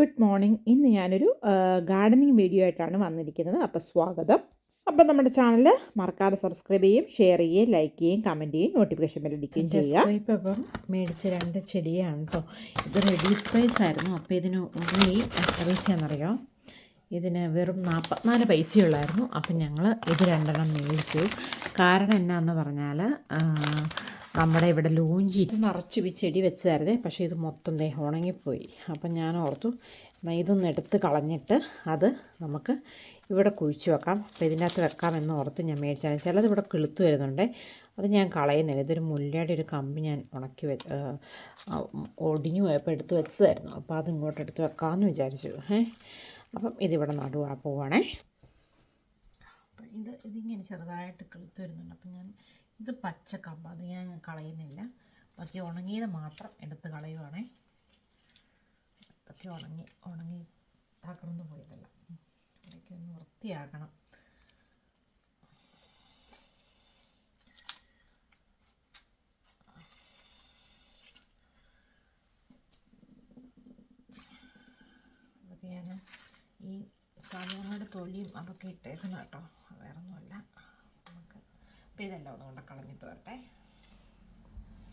Good morning. ഇന്ന് ഞാനൊരു gardening video ആയിട്ടാണ് വന്നിരിക്കുന്നത്. അപ്പോൾ സ്വാഗതം. അപ്പോൾ നമ്മുടെ ചാനൽ മറക്കാതെ സബ്സ്ക്രൈബ് ചെയ്യും ഷെയർ ചെയ്യുകയും ലൈക്ക് ചെയ്യുകയും കമന്റ് ചെയ്യുകയും നോട്ടിഫിക്കേഷൻ ബെല്ലടിക്കുകയും ചെയ്യുക. ഇപ്പം ഇപ്പം മേടിച്ച രണ്ട് ചെടിയാണ് കേട്ടോ ഇത് റെഡി സ്പൈസ് ആയിരുന്നു. അപ്പോൾ ഇതിന് ഉള്ളി എത്ര പൈസയാണെന്നറിയോ ഇതിന് വെറും നാൽപ്പത്തിനാല് പൈസയുള്ളായിരുന്നു അപ്പം ഞങ്ങൾ ഇത് രണ്ടെണ്ണം മേടിച്ചു. കാരണം എന്നാന്ന് പറഞ്ഞാൽ നമ്മുടെ ഇവിടെ ലൂഞ്ചി നിറച്ച് ചെടി വെച്ചതായിരുന്നേ. പക്ഷേ ഇത് മൊത്തം ദേ ഉണങ്ങിപ്പോയി. അപ്പം ഞാൻ ഓർത്തു എന്നാൽ ഇതൊന്ന് എടുത്ത് കളഞ്ഞിട്ട് അത് നമുക്ക് ഇവിടെ കുഴിച്ച് വെക്കാം. അപ്പോൾ ഇതിനകത്ത് വെക്കാമെന്ന് ഓർത്ത് ഞാൻ മേടിച്ചാണ്. ചിലത് ഇവിടെ കിളുത്ത് വരുന്നുണ്ട്. അത് ഞാൻ കളയുന്നില്ല. ഇതൊരു മുല്ലയുടെ ഒരു കമ്പ് ഞാൻ ഉണക്കി വെ ഒടിഞ്ഞു പോയപ്പോൾ എടുത്ത് വെച്ചതായിരുന്നു. അപ്പോൾ അത് ഇങ്ങോട്ട് എടുത്ത് വെക്കാമെന്ന് വിചാരിച്ചു. ഏ? അപ്പം ഇതിവിടെ നടുവാ പോവാണേ. ഇത് ഇതിങ്ങനെ ചെറുതായിട്ട് കിളുത്ത് വരുന്നുണ്ട്. അപ്പം ഞാൻ ഇത് പച്ച കമ്പ്. അത് ഞാൻ കളയുന്നില്ല. ബാക്കി ഉണങ്ങിയത് മാത്രം എടുത്ത് കളയുവാണേ. ഇതൊക്കെ ഉണങ്ങി ഉണങ്ങി ഇതാക്കണമെന്ന് പോയതല്ല. ഇതൊക്കെ ഒന്ന് വൃത്തിയാക്കണം. ഇതൊക്കെ ഞാൻ ഈ സാധനങ്ങളുടെ തൊലിയും അതൊക്കെ ഇട്ടേക്കുന്ന കേട്ടോ അപ്പോൾ ഇതെല്ലാം ഒന്ന് കളഞ്ഞിട്ട് വരട്ടെ.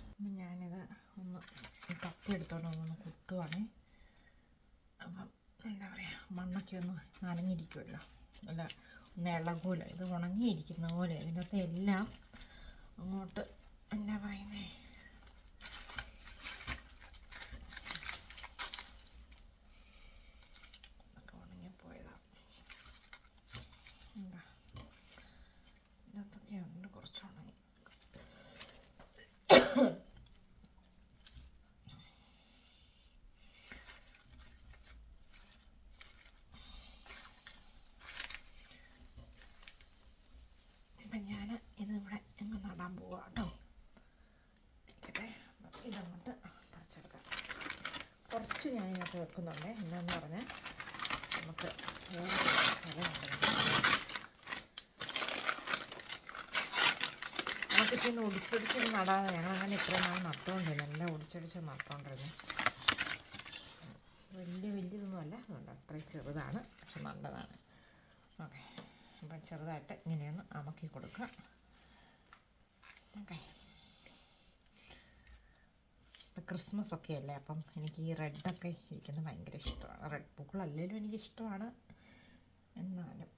അപ്പം ഞാനിത് ഒന്ന് കത്തി എടുത്തോണ്ട് ഒന്ന് കുത്തുവാണേ. അപ്പം എന്താ പറയുക മണ്ണൊക്കെ ഒന്ന് നനഞ്ഞിരിക്കുമല്ലോ അല്ല ഒന്ന് ഇളകൂല. ഇത് ഉണങ്ങിയിരിക്കുന്ന പോലെ. ഇതിനകത്ത് എല്ലാം അങ്ങോട്ട് എന്നാ പറയുന്നേ ഒക്കെ ഉണങ്ങിപ്പോയതാണ് എന്താ ഇതിനകത്തൊക്കെ ഉണ്ട് കുറച്ച് ഉണങ്ങി അപ്പം ഞാൻ ഇതിവിടെ അങ്ങ് നടാൻ പോവാം കേട്ടോ ഇരിക്കട്ടെ അപ്പം ഇതങ്ങോട്ട് പറിച്ചെടുക്കാം കുറച്ച് ഞാൻ ഇതിനകത്ത് വെക്കുന്നുണ്ട്. എന്താന്ന് പറഞ്ഞാൽ നമുക്ക് വേറെ സ്ഥലമുണ്ട് നമുക്കിപ്പോൾ ഇന്ന് ഒടിച്ചൊടിച്ച് നടാതെ ഞങ്ങളങ്ങനെ ഇത്രയും നാൾ നട്ടുകൊണ്ടിരുന്നു എല്ലാം ഒടിച്ചൊടിച്ച് നട്ടുകൊണ്ടിരുന്നു വലിയ വലിയതൊന്നും അല്ല. അതുകൊണ്ട് അത്രയും ചെറുതാണ്. പക്ഷെ നല്ലതാണ്. ഓക്കെ. അപ്പം ചെറുതായിട്ട് ഇങ്ങനെയൊന്ന് അമക്കി കൊടുക്കുക ഓക്കെ. ക്രിസ്മസ് ഒക്കെ അല്ലേ അപ്പം എനിക്ക് ഈ റെഡൊക്കെ ഇരിക്കുന്നത് ഭയങ്കര ഇഷ്ടമാണ്. റെഡ് പൂക്കളല്ലെങ്കിലും എനിക്ക് ഇഷ്ടമാണ് എന്നാലും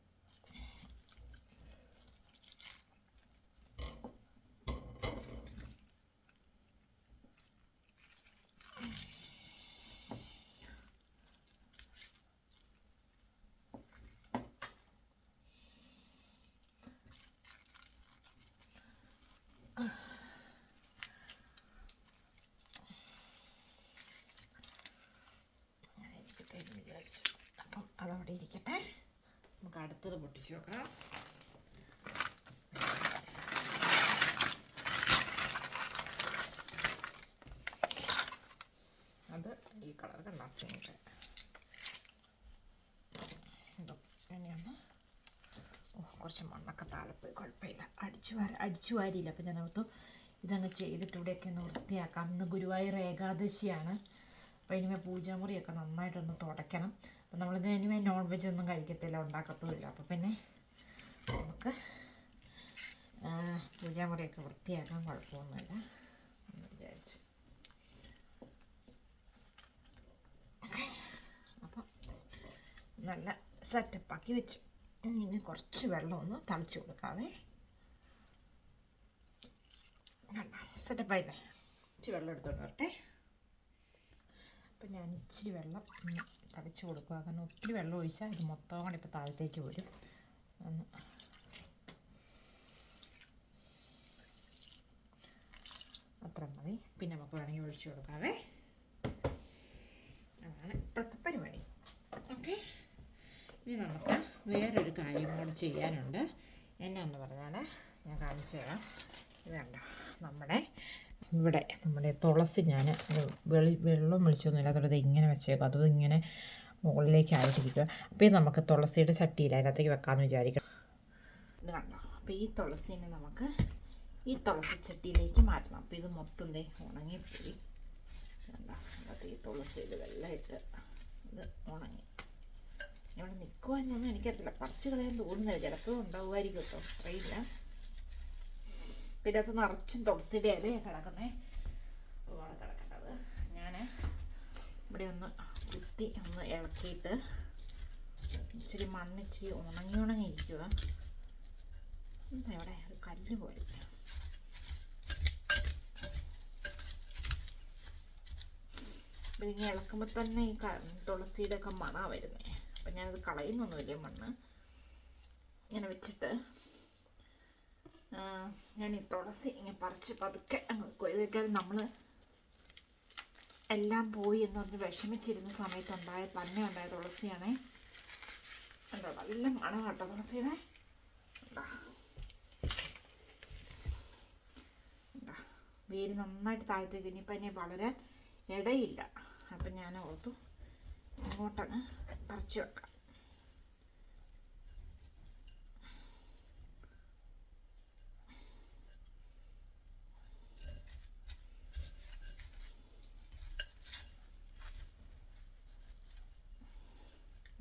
അങ്ങനെ ഇരിക്കട്ടെ എന്ന് വിചാരിച്ചു അപ്പം അതവിടെ ഇരിക്കട്ടെ. നമുക്ക് അടുത്തത് പൊട്ടിച്ചു നോക്കാം. അത് ഈ കളർ കണ്ട പിങ്ക് ഇതോ ഇങ്ങനെയാണ് ഓ കുറച്ച് മണ്ണൊക്കെ താഴെ കുഴപ്പമില്ല. അടിച്ചു വാര അടിച്ചു വാരിയില്ല. അപ്പം ഞാൻ ഓർത്തു ഇതങ്ങ് ചെയ്തിട്ട് ഇവിടെയൊക്കെ ഒന്ന് വൃത്തിയാക്കാം. ഇന്ന് ഗുരുവായൂർ ഏകാദശിയാണ്. അപ്പോൾ ഇനിമേ പൂജാമുറിയൊക്കെ നന്നായിട്ടൊന്ന് തുടയ്ക്കണം. അപ്പം നമ്മളിത് ഇനിമേ നോൺ വെജ് ഒന്നും കഴിക്കത്തില്ല ഉണ്ടാക്കത്തുമില്ല. അപ്പം പിന്നെ നമുക്ക് പൂജാമുറിയൊക്കെ വൃത്തിയാക്കാൻ കുഴപ്പമൊന്നുമില്ല എന്ന് വിചാരിച്ചു. അപ്പം നല്ല സെറ്റപ്പാക്കി വെച്ചു. ഇനി കുറച്ച് വെള്ളം ഒന്ന് തളിച്ചു കൊടുക്കാവേ. സെറ്റപ്പായില്ലേ കുറച്ച് വെള്ളം എടുത്തോണ്ട് വരട്ടെ. അപ്പം ഞാൻ ഇച്ചിരി വെള്ളം ഒന്ന് തളിച്ചു കൊടുക്കുക കാരണം ഒത്തിരി വെള്ളം ഒഴിച്ചാൽ ഇത് മൊത്തം കൂടി ഇപ്പോൾ താഴത്തേക്ക് വരും. ഒന്ന്. അത്ര മതി. പിന്നെ നമുക്ക് വേണമെങ്കിൽ ഒഴിച്ചു കൊടുക്കാവേ. അതാണ് ഇപ്പോഴത്തെ പരിപാടി. ഓക്കെ. ഇനി നമുക്ക് വേറൊരു കാര്യം കൂടെ ചെയ്യാനുണ്ട്. എന്നാന്ന് പറഞ്ഞാൽ ഞാൻ കാണിച്ചു തരാം. കണ്ടോ? നമ്മുടെ ഇവിടെ നമ്മുടെ തുളസി ഞാൻ വെളി വെള്ളം വിളിച്ചൊന്നുമില്ല അതുകൊണ്ട് ഇങ്ങനെ വെച്ചേക്കും. അതും ഇങ്ങനെ മുകളിലേക്ക് ആയിട്ടിരിക്കുക അപ്പോൾ ഇത് നമുക്ക് തുളസിയുടെ ചട്ടിയിൽ അതിനകത്തേക്ക് വെക്കാമെന്ന് വിചാരിക്കണം അപ്പോൾ ഈ തുളസീനെ നമുക്ക് ഈ തുളസി ചട്ടിയിലേക്ക് മാറ്റണം. അപ്പോൾ ഇത് മൊത്തം ദേ ഉണങ്ങിപ്പോയി. കണ്ടോ? അതിനകത്ത് ഈ തുളസി വെള്ളം ഇട്ട് ഇത് ഉണങ്ങി. ഇവിടെ നിൽക്കുവാനൊന്നും എനിക്കറിയില്ല. പറിച്ച് കളയാൻ തോന്നുന്നില്ല. ചിലപ്പോൾ ഉണ്ടാവുമായിരിക്കും കേട്ടോ. അറിയില്ല. പിന്നെ അത് നിറച്ചും തുളസിയുടെ ഇലയാണ് കിടക്കുന്നേ. അതുപോലെ കിടക്കേണ്ടത്. ഞാൻ ഇവിടെ ഒന്ന് കുത്തി ഒന്ന് ഇളക്കിയിട്ട് ഇച്ചിരി മണ്ണ് ഉണങ്ങി ഉണങ്ങി ഇരിക്കുക ഇവിടെ? ഒരു കല്ല് പോലെ. ഇങ്ങനെ ഇളക്കുമ്പോൾ തന്നെ ഈ തുളസിയുടെ ഒക്കെ മണ വരുന്നേ. അപ്പം ഞാനത് കളയുന്നൊന്നുമില്ല മണ്ണ്. ഇങ്ങനെ വെച്ചിട്ട് ഞാൻ ഈ തുളസി ഇങ്ങനെ പറിച്ച് പതുക്കെ അങ്ങ് വെക്കും നമ്മൾ എല്ലാം പോയി എന്ന് പറഞ്ഞ് വിഷമിച്ചിരുന്ന സമയത്ത് ഉണ്ടായ തന്നെ ഉണ്ടായ തുളസിയാണേ. എന്താ നല്ല മണം കേട്ടോ തുളസിയുടെ. വേര് നന്നായിട്ട് താഴത്തേക്ക് ഇനിയിപ്പോൾ ഇനി വളരാൻ ഇടയില്ല. അപ്പം ഞാൻ ഓർത്തു അങ്ങോട്ടങ്ങ് പറിച്ച് വെക്കാം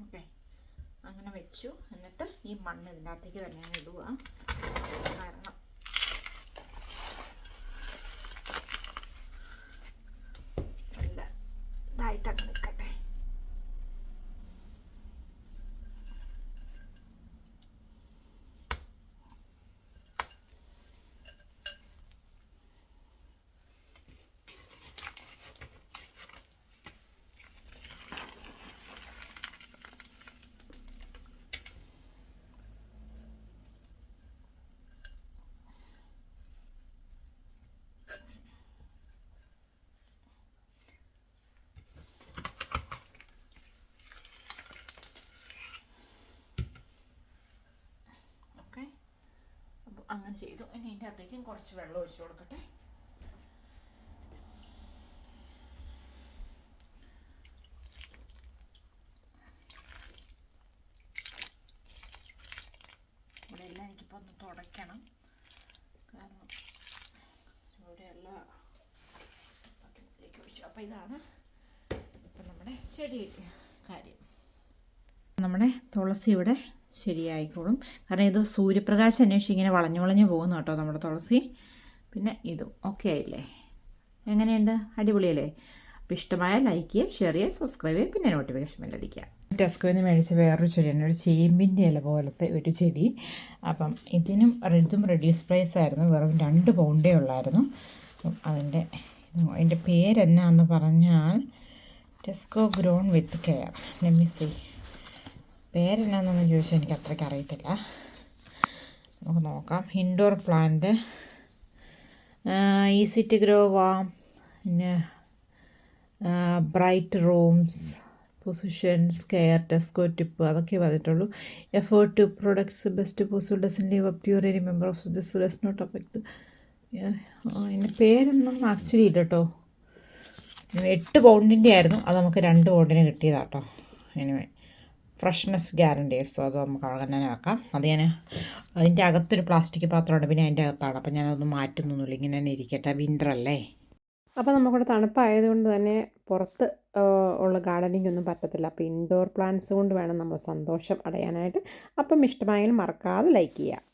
ഓക്കെ അങ്ങനെ വെച്ചു. എന്നിട്ട് ഈ മണ്ണ് ഇതിനകത്തേക്ക് തന്നെ അങ്ങ് ഇടുക. കാരണം നല്ല ഇതായിട്ട് നിൽക്കട്ടെ ഓക്കെ അപ്പോൾ അങ്ങനെ ചെയ്തു. ഇനി ഇതിന്റെ അകത്തേക്കും കുറച്ച് വെള്ളം ഒഴിച്ചു കൊടുക്കട്ടെ. ഇവിടെ എല്ലാം എനിക്കിപ്പോൾ ഒന്ന് തുടയ്ക്കണം. കാരണം ഇവിടെ എല്ലാം ഒഴിച്ചു. അപ്പോൾ ഇതാണ് ഇപ്പം നമ്മുടെ ചെടി കാര്യം. നമ്മുടെ തുളസി ഇവിടെ ശരിയായിക്കോളും. കാരണം ഇത് സൂര്യപ്രകാശം അന്വേഷിച്ച് ഇങ്ങനെ വളഞ്ഞു വളഞ്ഞു പോകുന്നു കേട്ടോ നമ്മുടെ തുളസി. പിന്നെ ഇതും ഓക്കെ ആയില്ലേ? എങ്ങനെയുണ്ട്? അടിപൊളിയല്ലേ? അപ്പോൾ ഇഷ്ടമായ ലൈക്ക് ചെയ്യുക ഷെയർ ചെയ്യുക സബ്സ്ക്രൈബ് ചെയ്യുക പിന്നെ നോട്ടിഫിക്കേഷൻ ബെല്ലടിക്കുക ടെസ്കോയിൽ നിന്ന് മേടിച്ച വേറൊരു ചെടിയാണ് ഒരു ചേമ്പിന്റെ ഇല പോലത്തെ ഒരു ചെടി. അപ്പം ഇതിനും ഇതും റെഡ്യൂസ് പ്രൈസ് ആയിരുന്നു. വെറും രണ്ട് പൗണ്ടേ ഉള്ളായിരുന്നു. അപ്പം അതിന്റെ അതിന്റെ പേരെന്നാന്ന് പറഞ്ഞാൽ ടെസ്കോ ഗ്രോൺ വിത്ത് കെയർ ലെമിസി പേരെന്നാന്നൊന്നും ചോദിച്ചാൽ എനിക്ക് അത്രയ്ക്ക് അറിയത്തില്ല. നമുക്ക് നോക്കാം. Indoor plant easy to grow warm പിന്നെ bright rooms positions care Tesco tip അതൊക്കെ പറഞ്ഞിട്ടുള്ളൂ. Effort to products best possible dozen leave up your any member of this does not affect അതിന്റെ പേരൊന്നും ആക്ച്വലി ഇല്ല കേട്ടോ എട്ട് പൗണ്ടിന്റെ ആയിരുന്നു. അത് നമുക്ക് രണ്ട് പൗണ്ടിന് കിട്ടിയതാട്ടോ എനിവേ ഫ്രഷ്നെസ് ഗ്യാരണ്ടി സോ അത് നമുക്ക് തന്നെ വെക്കാം അത് ഞാൻ അതിന്റെ അകത്തൊരു പ്ലാസ്റ്റിക് പാത്രമുണ്ട്. പിന്നെ അതിന്റെ അകത്താണ്. അപ്പം ഞാനതൊന്നും മാറ്റുന്നൊന്നുമില്ല. ഇങ്ങനെ തന്നെ ഇരിക്കട്ടെ. വിന്റർ അല്ലേ? അപ്പോൾ നമുക്കിവിടെ തണുപ്പായതുകൊണ്ട് തന്നെ പുറത്ത് ഉള്ള ഗാർഡനിങ് ഒന്നും പറ്റത്തില്ല. അപ്പോൾ ഇൻഡോർ പ്ലാന്റ്സ് കൊണ്ട് വേണം നമ്മൾ സന്തോഷം അടയാനായിട്ട്. അപ്പം ഇഷ്ടമായാലും മറക്കാതെ ലൈക്ക് ചെയ്യുക.